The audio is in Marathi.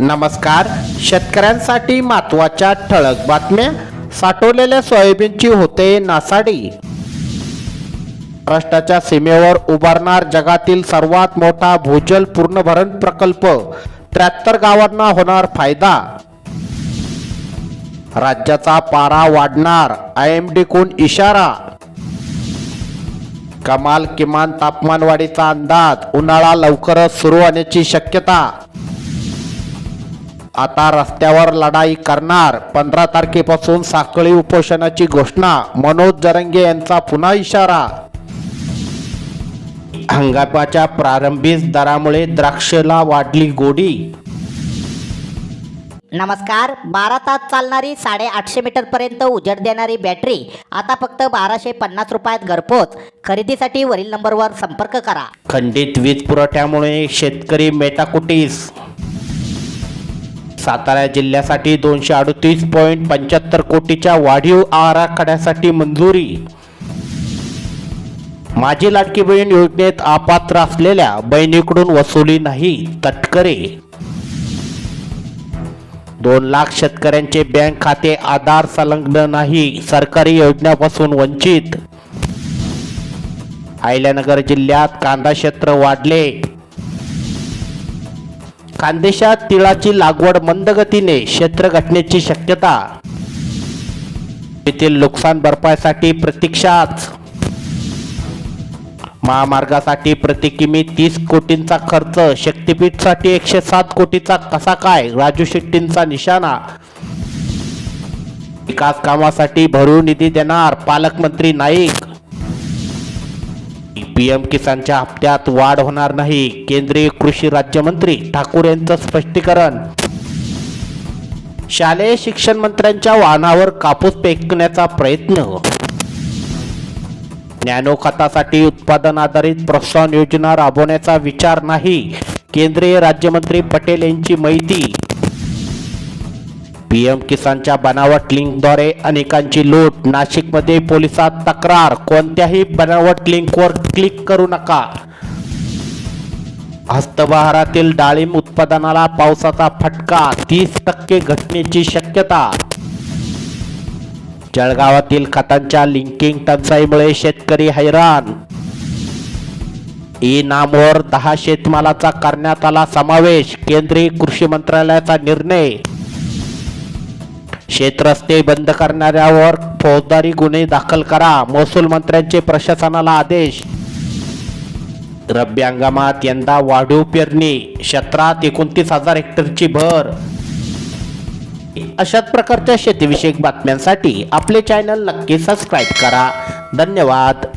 नमस्कार. शेतकऱ्यांसाठी महत्त्वाच्या ठळक बातम्या साठवलेल्या सोयाबीनची होते नासाडी. महाराष्ट्राच्या सीमेवर उभारणार जगातील सर्वात मोठा भूजल पूर्णभरण प्रकल्प त्र्याहत्तर गावांना होणार फायदा. राज्याचा पारा वाढणार आय एम डीकून इशारा. कमाल किमान तापमानवाढीचा अंदाज उन्हाळा लवकरच सुरू होण्याची शक्यता. आता रस्त्यावर लढाई करणार. पंधरा तारखेपासून साखळी उपोषणाची घोषणा. मनोज जरंगे यांचा पुन्हा इशारा. हंगामाच्या प्रारंभीच दरामुळे द्राक्षला वाढली गोडी. नमस्कार. बारा तास चालणारी साडेआठशे मीटरपर्यंत उजेड देणारी बॅटरी आता फक्त बाराशे पन्नास रुपयात घरपोच. खरेदीसाठी वरील नंबरवर संपर्क करा. खंडित वीज पुरवठ्यामुळे शेतकरी मेटाकुटीस. सातारा जिल्ह्यासाठी दोनशे अडतीस पॉईंट पंच्याहत्तर कोटीच्या वाढीव आराखड्यासाठी मंजुरी. माझी लाडकी बहीण योजनेत अपात्र असलेल्या बहिणीकडून वसुली नाही तटकरे. दोन लाख शेतकऱ्यांचे बँक खाते आधार संलग्न नाही सरकारी योजनेपासून वंचित. अहिल्यानगर जिल्ह्यात कांदा क्षेत्र वाढले. खानदेशात तिळाची लागवड मंदगतीने क्षेत्र घटण्याची शक्यता. येथील नुकसान भरपाईसाठी प्रतीक्षाच. महामार्गासाठी प्रति किमी तीस कोटींचा खर्च शक्तीपीठसाठी एकशे सात कोटीचा कसा काय राजू शेट्टींचा निशाणा. विकास कामासाठी भरू निधी देणार पालकमंत्री नाईक. पीएम किसानच्या हप्त्यात वाढ होणार नाही. केंद्रीय कृषी राज्यमंत्री ठाकूर यांचं स्पष्टीकरण. शालेय शिक्षण मंत्र्यांच्या वाहनावर कापूस फेकण्याचा प्रयत्न. नॅनो खतासाठी उत्पादन आधारित प्रोत्साहन योजना राबवण्याचा विचार नाही. केंद्रीय राज्यमंत्री पटेल यांची माहिती. पीएम किसानच्या बनावट लिंकद्वारे अनेकांची लूट. नाशिकमध्ये पोलिसात तक्रार. कोणत्याही बनावट लिंकवर क्लिक करू नका. हस्तबहारातील डाळिंब उत्पादनाला पावसाचा फटका. तीस टक्के घटनेची शक्यता. जळगावातील खतांच्या लिंकिंग टंचाईमुळे शेतकरी हैराण. ई नामवर दहा शेतमालाचा करण्यात आला समावेश. केंद्रीय कृषी मंत्रालयाचा निर्णय. शेतरस्ते बंद करणाऱ्यावर फौजदारी गुन्हे दाखल करा महसूल मंत्र्यांचे प्रशासनाला आदेश. रब्बी हंगामात यंदा वाढीव पेरणी क्षेत्रात एकोणतीस हजार हेक्टरची भर. अशाच प्रकारच्या शेतीविषयक बातम्यांसाठी आपले चॅनल नक्की सबस्क्राईब करा. धन्यवाद.